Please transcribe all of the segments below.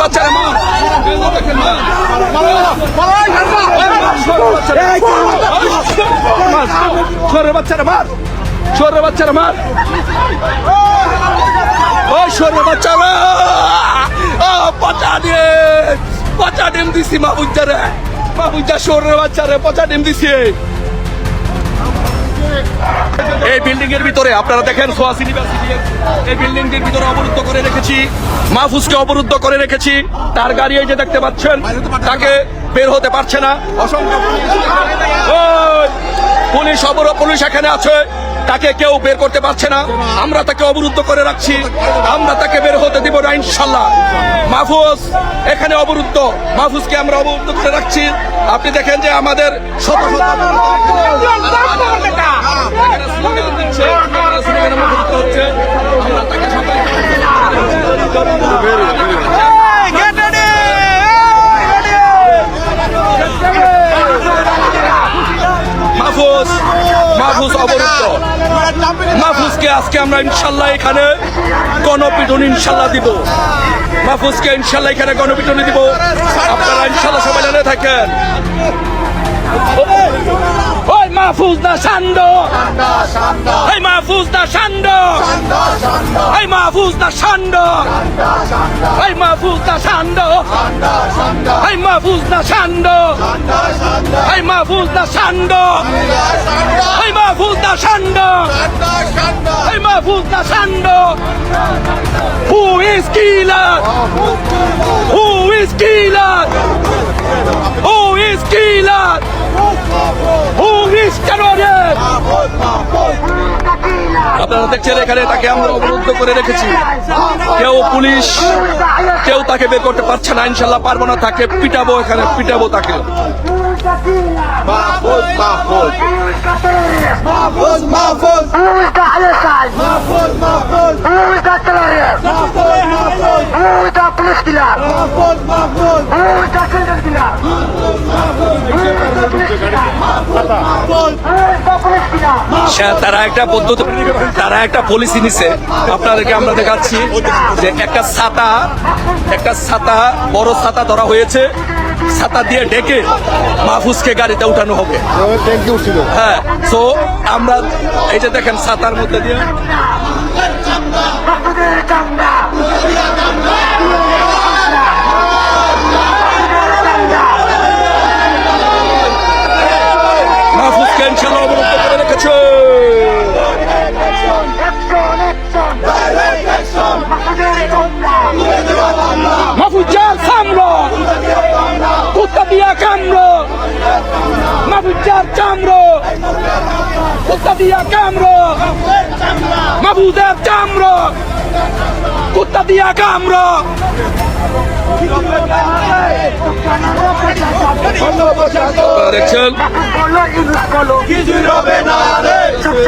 বাচ্চারা যে দেখেন মার চোরের বাচ্চারা মার চোরের বাচ্চারা মার ওই চোরের বাচ্চারা ও পচা ডিম পচা ডিম দিছি মাবুজ্জারে মাবুজ্জা চোরের বাচ্চারে পচা ডিম দিছি এই বিল্ডিং এর ভিতরে আপনারা দেখেন সোয়াস ইউনিভার্সিটি এই বিল্ডিং এর ভিতরে অবরুদ্ধ করে রেখেছি, মাহফুজকে অবরুদ্ধ করে রেখেছি। তার গাড়ি এই যে দেখতে পাচ্ছেন, তাকে বের হতে পারছে না। অসংখ্য পুলিশ অবর পুলিশ এখানে আছে। তাকে কেউ বের করতে পারছে না। আমরা তাকে অবরুদ্ধ করে রাখছি। আমরা তাকে বের হতে দিব না ইনশাল্লাহ মাহফুজ, এখানে অবরুদ্ধ। মাহফুজকে আমরা অবরুদ্ধ করে রাখছি। আপনি দেখেন যে আমাদের হচ্ছে। আমরা তাকে সবাই মাহফুজ মাহফুজ অবরুদ্ধ মাহফুজকে আজকে আমরা ইনশাল্লাহ এখানে গণপিটন ইনশাল্লাহ দিব। মাহফুজকে ইনশাল্লাহ এখানে গণপিটনে দিব। আপনারা ইনশাল্লাহ সবাই জানে থাকেন। ওই মাহফুজ না সান্ড এই মাহফুজ না সান্ড এই মাহফুজ না সান্ড এই মাহফুজ না সান্ড এই মাহফুজ না সান্ড এই মাহফুজ না সান্ড এই মাহফুজ না সান্ড এই মাহফুজ না সান্ড। Who is killer? Who is killer? Who is killer? Who is terrorist? আপনারা দেখছেন এখানে তাকে আমরা অবরুদ্ধ করে রেখেছি কেউ পুলিশ কেউ তাকে বের করতে পারছে না ইনশাল্লাহ পারব না তাকে পিটাবো এখানে পিটাবো তাকে Mahfuz, Mahfuz. Mahfuz, Mahfuz. Who is the homicide? তারা একটা পদ্ধতি তারা একটা পলিসি নিছে। আপনাদেরকে আমরা দেখাচ্ছি যে একটা ছাতা একটা ছাতা, বড় ছাতা ধরা হয়েছে। ছাতা দিয়ে ডেকে মাহফুজকে গাড়িতে উঠানো হবে। হ্যাঁ সো আমরা এই যে দেখেন ছাতার মধ্যে দিয়ে চামড়া মাহফুজকে ইনশাল্লাহ মাহফুজার সামলো কুত্তা দিয়া কামড়ো মাহফুজার চামড়ো কুত্তা দিয়া কামড়ো মাহফুজার চামড়ো কুত্তা দিয়া কামড়ো দেখছেন? কিছুই হবে না রে।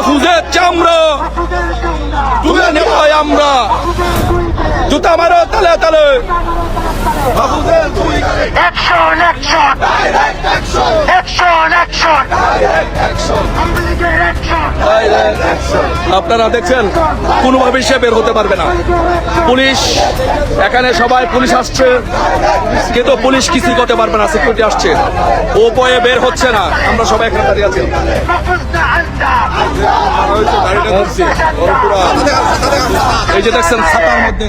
মাহফুজের চামড়া। তুলে নেব আমরা। জুতা মারো তালে তালে। মাহফুজের দুই action action direct action action action direct action Awami action action আপনারা দেখছেন কোনোভাবে সে বের হতে পারবে না। পুলিশ এখানে সবাই পুলিশ আসছে। কিন্তু পুলিশ কিছুই করতে পারবে না সিকিউরিটি আসছে। ও পয়ে বের হচ্ছে না। আমরা সবাই এখানে দাঁড়িয়ে আছি। এই যে দেখছেন ছাতার মধ্যে।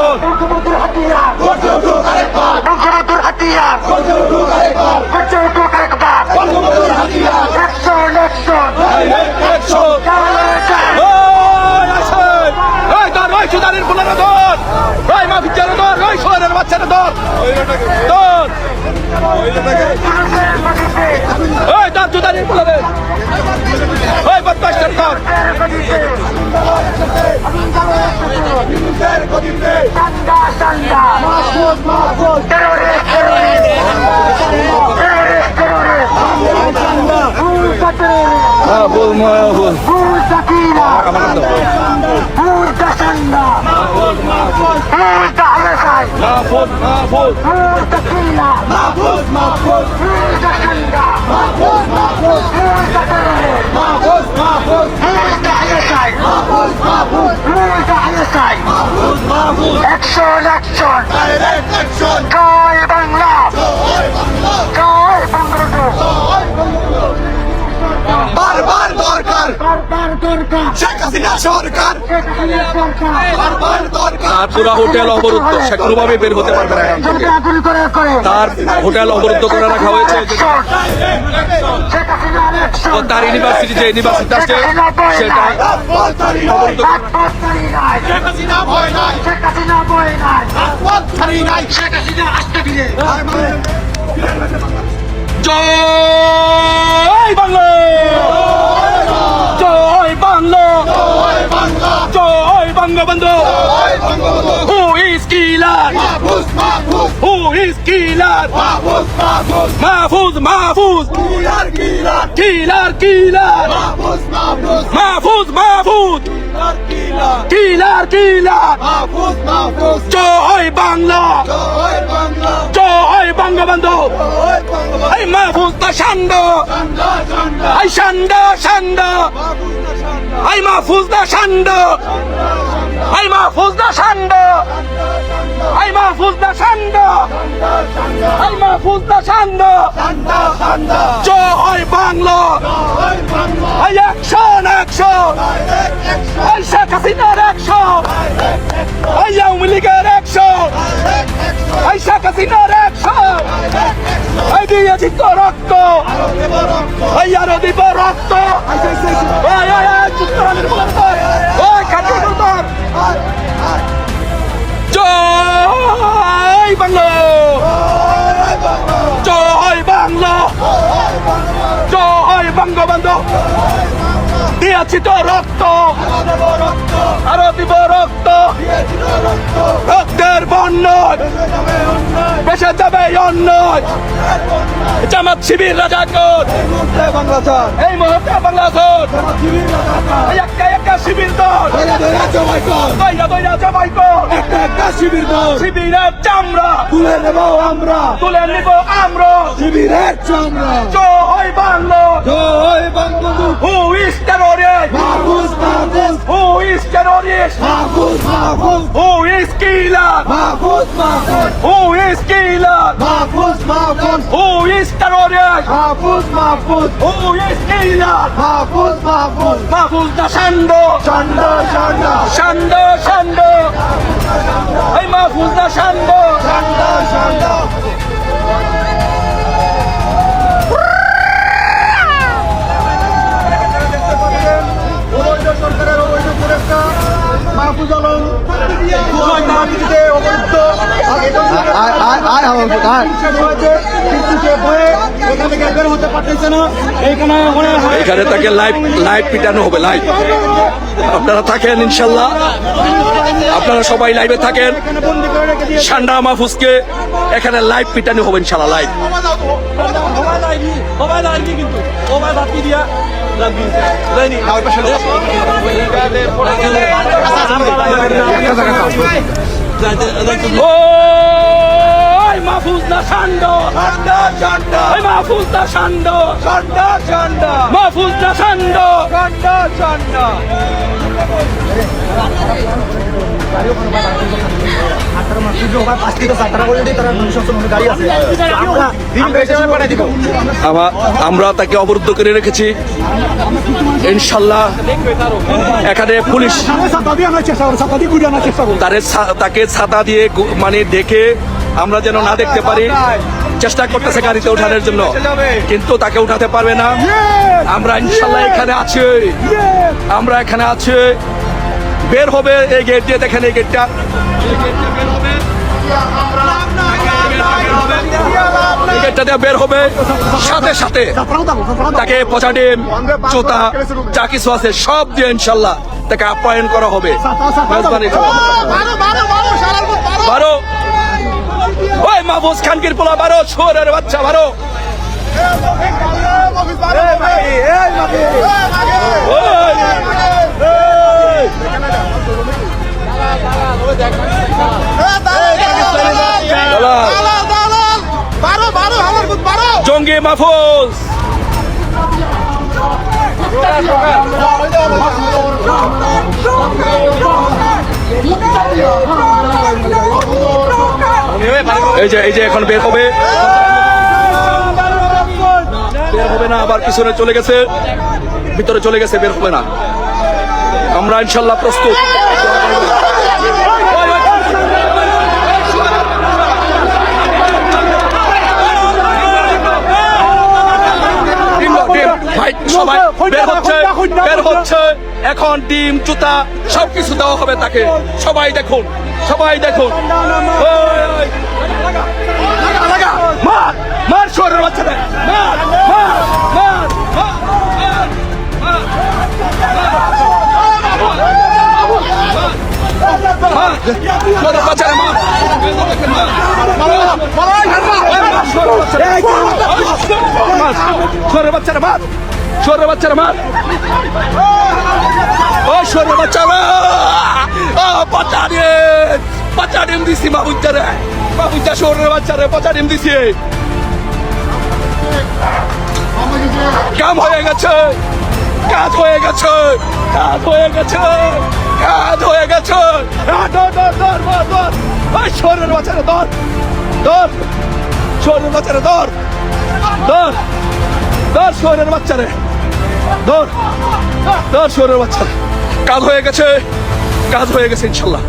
সাকিনা আমার নাম দাও ভুল সান্দা ভুল তাহলেসাই মাহফুজ মাহফুজ ভুল সাকিনা মাহফুজ শেখ হাসিনা সরকার। তার পুরো হোটেল অবরুদ্ধ, সে কোনোভাবে বের হতে পারবে না তার হোটেল অবরুদ্ধ করে রাখা হয়েছে। তার ইউনিভার্সিটি, যে ইউনিভার্সিটি আছে, সেটা রাজপথ ছাড়ি নাই রাজপথ ছাড়ি নাই শেখ হাসিনা ভয় নাই শেখ হাসিনা বয় নাই রাজপথ ছাড়ি নাই শেখ হাসিনা আসতে দিলে জয় বাংলা জয় বাংলা জয় বাংলা জয় Bangabandhu. Who is killer who is killer Mahfuz Mahfuz killer killer Mahfuz Mahfuz killer killer জয় বাংলা জয় বঙ্গবন্ধু এই মাহফুজ দা সান্ড এই সান্ড সান্ড এই মাহফুজ দা সান্ড এই মাহফুজ দা সান্ড। এই মাহফুজ দা সান্ড। ঠান্ডা ঠান্ডা জয় বাংলা জয় বাংলা। এই অ্যাকশন অ্যাকশন। এই শেখ হাসিনার অ্যাকশন। এই আওয়ামী লীগের অ্যাকশন। এই শেখ হাসিনার অ্যাকশন। এই দিয়েছি তো রক্ত। এই আরও দিব রক্ত। ওই ওই চিত্তরঞ্জন বলন্তর বঙ্গবন্ধু দিয়েছি তো রক্ত। আরও দিব রক্ত। রক্তের বন্যয়। বেসে যাবে অন্যয়। জামাত শিবির রাজাকর এই মুহূর্তে বাংলাদেশ শিবির দল। ধরে ধরে জমাই একটা শিবির দল। শিবিরের চামড়া। তুলে নেব আমরা। তুলে নেব আমরা। শিবিরের চামড়া। জয় বাংলা। জয় Bangabandhu who is terrorist Mahfuz Mahfuz. Who is terrorist Mahfuz Mahfuz. Who is killer Mahfuz Mahfuz. Who is Mahfuz Mahfuz who is Mahfuz Mahfuz. Mahfuz who is Mahfuz Mahfuz. Mahfuz da Shando. Shando Shando. Shando Shando. Hey Mahfuz da Shando. Shando ঠান্ডা কিন্তু সে ভয়ে এখান থেকে বের হতে পারতেছে না। এইখানে এখানে তাকে লাইভ লাইভ পিটানো হবে লাইভ আপনারা থাকেন ইনশাল্লাহ। আপনারা সবাই লাইভে থাকেন। সান্ডা মাহফুজকে এখানে লাইভ পিটানো হবে ইনশাল্লাহ লাইভ ওই মাহফুজ না সান্ড ঠান্ডা ঠান্ডা ওই মাহফুজ না সান্ড ঠান্ডা ঠান্ডা মাহফুজ না সান্ড ঠান্ডা ঠান্ডা আটটার মাত্র ওখানে পাঁচ থেকে চারটা অলরেডি তারা নৈশাসন অনুযায়ী গাড়ি আছে। আমরা তাকে অবরুদ্ধ করে রেখেছি। ইনশাল্লাহ এখানে পুলিশ তারে তাকে ছাতা দিয়ে মানে ডেকে আমরা যেন না দেখতে পারি। চেষ্টা করতেছে গাড়িতে ওঠানোর জন্য। কিন্তু তাকে উঠাতে পারবে না। আমরা ইনশাল্লাহ এখানে আছি। আমরা এখানে আছি। বের হবে এই গেট দিয়ে দেখেন এই গেটটা গেটটা বের হবে। সাথে সাথে তাকে পচা ডিম জুতা যা কিছু আছে সব দিয়ে ইনশাল্লাহ তাকে আপ্যায়ন করা হবে। বারো। ওই মাহবুজ খানকির পোলা বারো ছোরের বাচ্চা বারো। ওই! জঙ্গি মাহফুজ। এই যে এই যে এখন বের হবে। বের হবে না আবার পিছনে চলে গেছে। ভিতরে চলে গেছে বের হবে না। আমরা ইনশাল্লাহ প্রস্তুত। সবাই বের হচ্ছে বের হচ্ছে এখন ডিম জুতা সবকিছু দেওয়া হবে তাকে সবাই দেখুন সবাই দেখুন। মার মার শহরের বাচ্চাদের মার মার বাচ্চারা মার শহরের বাচ্চারা, মার। ও শহরের বাচ্চারা। ও বাচ্চা ডিম বাচ্চা ডিম দিছি বাবুচারে বাবুচা শহরের বাচ্চারে বাচ্চা ডিম দিছি। কাম হয়ে গেছে। কাজ হয়ে গেছে। কাজ হয়ে গেছে। কাজ হয়ে গেছে। ধর ধর ধর ধর ধর। ওই শহরের বাচ্চারা, ধর। ধর। বাচ্চারা, ধর। বাচ্চারে। ধর ধর শহরের বাচ্চা। কাজ হয়ে গেছে কাজ হয়ে গেছে ইনশাল্লাহ।